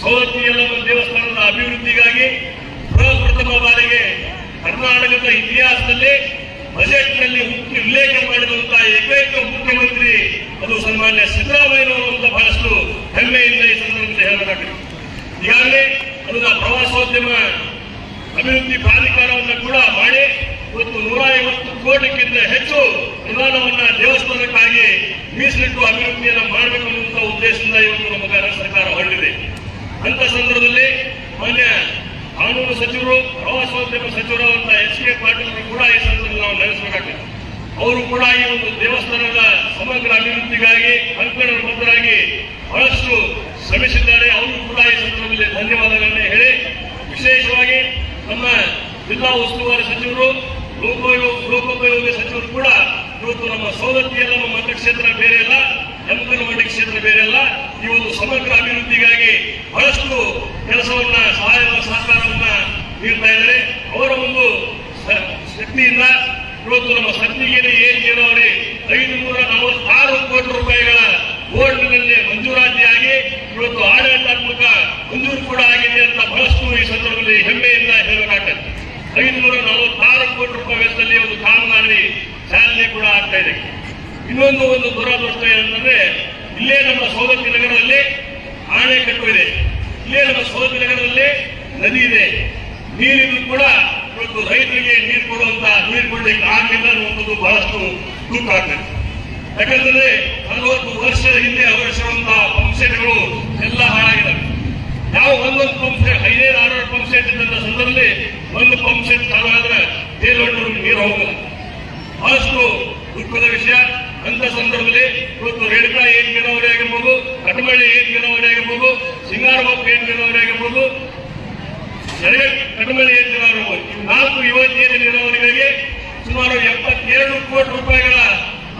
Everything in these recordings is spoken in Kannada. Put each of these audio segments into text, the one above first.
ಸವದತ್ತಿ ದೇವಸ್ಥಾನದ ಅಭಿವೃದ್ಧಿಗಾಗಿ ಪ್ರಪ್ರಥಮ ಬಾರಿಗೆ ಕರ್ನಾಟಕದ ಇತಿಹಾಸದಲ್ಲಿ ಬಜೆಟ್ನಲ್ಲಿ ಮುಖ್ಯ ಉಲ್ಲೇಖ ಮಾಡಿರುವಂತಹ ಏಕೈಕ ಮುಖ್ಯಮಂತ್ರಿ ಅದು ಸನ್ಮಾನ್ಯ ಸಿದ್ದರಾಮಯ್ಯನವರು ಅಂತ ಬಹಳಷ್ಟು ಹೆಮ್ಮೆಯಿಂದ ಈ ಸಂದರ್ಭದಲ್ಲಿ ಹೇಳಬೇಕಾಗಿದೆ ಈಗಾಗಲೇ ಅದನ್ನ ಪ್ರವಾಸೋದ್ಯಮ ಅಭಿವೃದ್ಧಿ ಪ್ರಾಧಿಕಾರವನ್ನು ಕೂಡ ಮಾಡಿ ಇವತ್ತು ನೂರ ಐವತ್ತು ಕೋಟಿಗಿಂತ ಹೆಚ್ಚು ಅನುದಾನವನ್ನ ದೇವಸ್ಥಾನಕ್ಕಾಗಿ ಮೀಸಲಿಟ್ಟು ಅಭಿವೃದ್ಧಿಯನ್ನು ಮಾಡಬೇಕು ಅನ್ನುವಂಥ ಉದ್ದೇಶದಿಂದ ಇವತ್ತು ನಮ್ಮ ಕರ್ನಾಟಕ ಸರ್ಕಾರ ಹೊರಟಿದೆ. ಅಂತ ಸಂದರ್ಭದಲ್ಲಿ ಮಾನ್ಯ ಕಾನೂನು ಸಚಿವರು ಪ್ರವಾಸೋದ್ಯಮ ಸಚಿವರಾದಂತಹ ಎಚ್ ಕೆ ಪಾಟೀಲ್ ಕೂಡ ಈ ಸಂದರ್ಭದಲ್ಲಿ ನಾವು ನೆನೆಸಬೇಕಾಗ್ತದೆ ಅವರು ಕೂಡ ಈ ಒಂದು ದೇವಸ್ಥಾನದ ಸಮಗ್ರ ಅಭಿವೃದ್ಧಿಗಾಗಿ ಕಂಕಣ ಬದ್ಧರಾಗಿ ಬಹಳಷ್ಟು ಶ್ರಮಿಸಿದ್ದಾರೆ. ಅವರು ಕೂಡ ಈ ಸಂದರ್ಭದಲ್ಲಿ ಧನ್ಯವಾದಗಳನ್ನು ಹೇಳಿ, ವಿಶೇಷವಾಗಿ ನಮ್ಮ ಜಿಲ್ಲಾ ಉಸ್ತುವಾರಿ ಸಚಿವರು ಲೋಕೋಪಯೋಗ ಲೋಕೋಪಯೋಗಿ ಸಚಿವರು ಕೂಡ ಇವತ್ತು ನಮ್ಮ ಸೌದತ್ತಿಯ ನಮ್ಮ ಮತಕ್ಷೇತ್ರ ಬೇರೆ ಅಲ್ಲ ಯಮಕನಮಂಡಿ ಕ್ಷೇತ್ರ ಬೇರೆ ಅಲ್ಲ. ಈ ಒಂದು ಸಮಗ್ರ ಅಭಿವೃದ್ಧಿಗಾಗಿ ಬಹಳಷ್ಟು ಕೆಲಸವನ್ನ ಸಹಾಯ ಸಹಕಾರವನ್ನ ನೀಡ್ತಾ ಇದ್ದಾರೆ. ಅವರ ಒಂದು ಶಕ್ತಿಯಿಂದ ಇವತ್ತು ನಮ್ಮ ಸತ್ತಿಗೆರೆ ಏನ್ ನೀರಾವರಿ ಐದು ನೂರ ನಲವತ್ತಾರು ಕೋಟಿ ರೂಪಾಯಿಗಳ ಬೋರ್ಡ್ನಲ್ಲಿ ಮಂಜೂರಾತಿಯಾಗಿ ಇವತ್ತು ಆಡಳಿತಾತ್ಮಕ ಮಂಜೂರು ಕೂಡ ಆಗಿದೆ ಅಂತ ಬಹಳಷ್ಟು ಈ ಸಂದರ್ಭದಲ್ಲಿ ಹೆಮ್ಮೆಯಿಂದ ಹೇಳಬೇಕಾಗ್ತದೆ ಐದುನೂರ ನಲವತ್ತಾರು ಕೋಟಿ ರೂಪಾಯಿ ವೆಚ್ಚದಲ್ಲಿ ಒಂದು ಕಾಮಗಾರಿ, ಚಾಲನೆ ಕೂಡ ಆಗ್ತಾ ಇದೆ. ಇನ್ನೊಂದು ಒಂದು ದುರಾದೃಷ್ಟ ಏನಂದ್ರೆ ಇಲ್ಲೇ ನಮ್ಮ ಸವದತ್ತಿ ನಗರದಲ್ಲಿ ಆಣೆಕಟ್ಟು ಇದೆ. ಇಲ್ಲೇ ನಮ್ಮ ನದಿ ಇದೆ? ನೀರಿಗೂ ಕೂಡ ಇವತ್ತು ರೈತರಿಗೆ ನೀರು ಕೊಡುವಂತ ನೀರು ಕೊಡಲಿಕ್ಕೆ ಆಗಲಿಲ್ಲ ಅನ್ನುವಂಥದ್ದು ಬಹಳಷ್ಟು ದುಃಖ ಆಗ್ತದೆ ಯಾಕಂದ್ರೆ ನಲವತ್ತು ವರ್ಷದ ಹಿಂದೆ ಅಳವಡಿಸಿರುವಂತಹ ಪಂಪ್ಸೆಟ್ಗಳು ಎಲ್ಲ ಹಾಳಾಗಿದ್ದಾವೆ ಯಾವ ಒಂದೊಂದು ಪಂಪ್ ಸೆಟ್ ಐದೈದು ಆರು ಪಂಪ್ ಸೆಟ್ ಇದ್ದಂತ ಸಂದರ್ಭದಲ್ಲಿ ಒಂದು ಪಂಪ್ ಸೆಟ್ ಚಾಲು ಆದ್ರೆ ತೇಲೊಂಡವ್ರಿಗೆ ನೀರು ಹೋಗಲ್ಲ. ಬಹಳಷ್ಟು ದುಃಖದ ವಿಷಯ. ಅಂತ ಸಂದರ್ಭದಲ್ಲಿ ಇವತ್ತು ರೇಣುಕಾ ಏನ್ ನೀರಾವರಿ ಆಗಿರ್ಬೋದು, ಕಟಮಳ್ಳಿ ಏನ್ ನೀರಾವರಿ ಆಗಿರ್ಬೋದು ಸಿಂಗಾರಬಾಬು ನೀರಾವರಿ ಆಗಿರ್ಬೋದು ಕಡಿಮೆ ನೀರಾವರಿ ನಾಲ್ಕು ಯುವತಿಯರ ನೀರಾವರಿಗಳಿಗೆ ಸುಮಾರು ಎಪ್ಪತ್ತೆರಡು ಕೋಟಿ ರೂಪಾಯಿಗಳ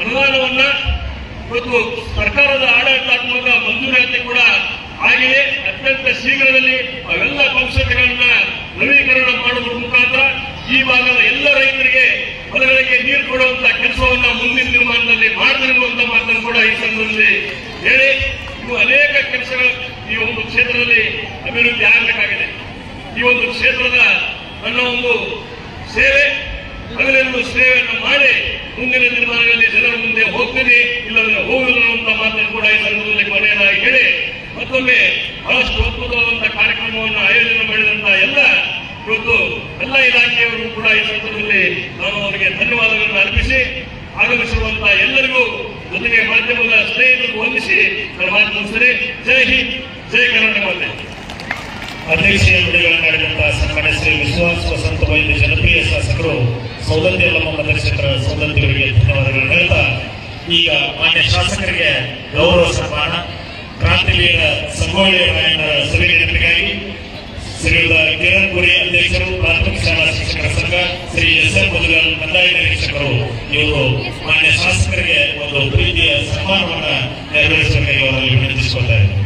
ಅನುದಾನವನ್ನ ಇವತ್ತು ಸರ್ಕಾರದ ಆಡಳಿತಾತ್ಮಕ ಮಂಜೂರಾತಿ ಕೂಡ ಆಗಿದೆ. ಅತ್ಯಂತ ಶೀಘ್ರದಲ್ಲಿ ಅವೆಲ್ಲ ಪಂಪ್ಸೆಟ್ಗಳನ್ನ ನವೀಕರಣ ಮಾಡುವ ಮುಖಾಂತರ ಈ ಭಾಗದ ಎಲ್ಲ ರೈತರಿಗೆ ಹೊಲಗಳಿಗೆ ನೀರು ಕೊಡುವಂತ ಕೆಲಸವನ್ನ ಮುಂದಿನ ನಿರ್ಮಾಣದಲ್ಲಿ ಮಾಡದಿರುವಂತಹ ಮಾತನ್ನು ಕೂಡ ಈ ಸಂದರ್ಭದಲ್ಲಿ ಹೇಳಿ. ಇವು ಅನೇಕ ಕೆಲಸಗಳು ಈ ಒಂದು ಕ್ಷೇತ್ರದಲ್ಲಿ ಅಭಿವೃದ್ಧಿ ಆಗಬೇಕಾಗಿದೆ. ಈ ಒಂದು ಕ್ಷೇತ್ರದ ನನ್ನ ಒಂದು ಸೇವೆ, ಅದರಲ್ಲೂ ಸೇವೆಯನ್ನು ಮಾಡಿ ಮುಂದಿನ ದಿನಮಾನಗಳಲ್ಲಿ ಜನರ ಮುಂದೆ ಹೋಗ್ತೀನಿ, ಇಲ್ಲದ್ರೆ ಹೋಗಲ್ಲ ಅಂತ ಮಾತನ್ನು ಕೂಡ ಈ ಸಂದರ್ಭದಲ್ಲಿ ಕೊನೆಯದಾಗಿ ಹೇಳಿ, ಮತ್ತೊಮ್ಮೆ ಬಹಳಷ್ಟು ಅದ್ಭುತವಾದಂತಹ ಕಾರ್ಯಕ್ರಮವನ್ನು ಆಯೋಜನೆ ಮಾಡಿದಂತಹ ಎಲ್ಲ, ಇವತ್ತು ಎಲ್ಲ ಇಲಾಖೆಯವರು ಕೂಡ ಈ ಸಂದರ್ಭದಲ್ಲಿ ನಾನು ಅವರಿಗೆ ಧನ್ಯವಾದಗಳನ್ನು ಅರ್ಪಿಸಿ ಆಗಮಿಸಿರುವಂತಹ ಎಲ್ಲರಿಗೂ ಜೊತೆಗೆ ಮಾಧ್ಯಮದ ಸ್ನೇಹಿತರು ವಂದಿಸಿ ನನ್ನ ಮುಗಿಸಿದೆ ಜೈ ಹಿಂದ್, ಜೈ ಕರ್ನಾಟಕ ಮಾತೆ. ಅಧ್ಯಕ್ಷೀಯ ನುಡಿಗಳನ್ನಾಡಿದಂತಹ ಸನ್ಮಾನ್ಯ ಶ್ರೀ ವಿಶ್ವಾಸ ವಸಂತ ವೈದ್ಯ ಜನಪ್ರಿಯ ಶಾಸಕರು ಸೌಲಭ್ಯ ಯಲ್ಲಮ್ಮ ಮತಕ್ಷೇತ್ರ ಸೌಲಭ್ಯಗಳಿಗೆ ಧನ್ಯವಾದಗಳನ್ನು ಹೇಳ್ತಾ, ಈಗ ಮಾನ್ಯ ಶಾಸಕರಿಗೆ ಗೌರವ ಸನ್ಮಾನ. ಕ್ರಾಂತಿವೀರ ಸಂಗೋಳಿ ರಾಯಣ್ಣರ ಸಭೆ ನೆನಪಿಗಾಗಿ ಶ್ರೀಯುತ ಕಿರಣ್ ಪುರಿ ಅಧ್ಯಕ್ಷರು, ಪ್ರಾಥಮಿಕ ಶಾಲಾ ಶಿಕ್ಷಕರ ಸಂಘ, ಶ್ರೀ ಎಸ್ ಎಂ ಮುದುಗಲ್ ಕಂದಾಯ ನಿರೀಕ್ಷಕರು. ಇವರು ಮಾನ್ಯ ಶಾಸಕರಿಗೆ ಒಂದು ಪ್ರೀತಿಯ ಸನ್ಮಾನವನ್ನ ನೆರವೇರಿಸಬೇಕಾಗಿ ಅವರಲ್ಲಿ ವಿನಂತಿಸಿಕೊಳ್ತಾ ಇದ್ದಾರೆ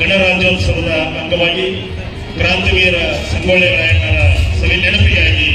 ಗಣರಾಜ್ಯೋತ್ಸವದ ಅಂಗವಾಗಿ ಕ್ರಾಂತಿವೀರ ಸಂಗೊಳ್ಳಿ ರಾಯಣ್ಣರ ಸವಿ ನೆನಪಿಗಾಗಿ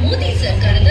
ಮೋದಿ ಸರ್ಕಾರದ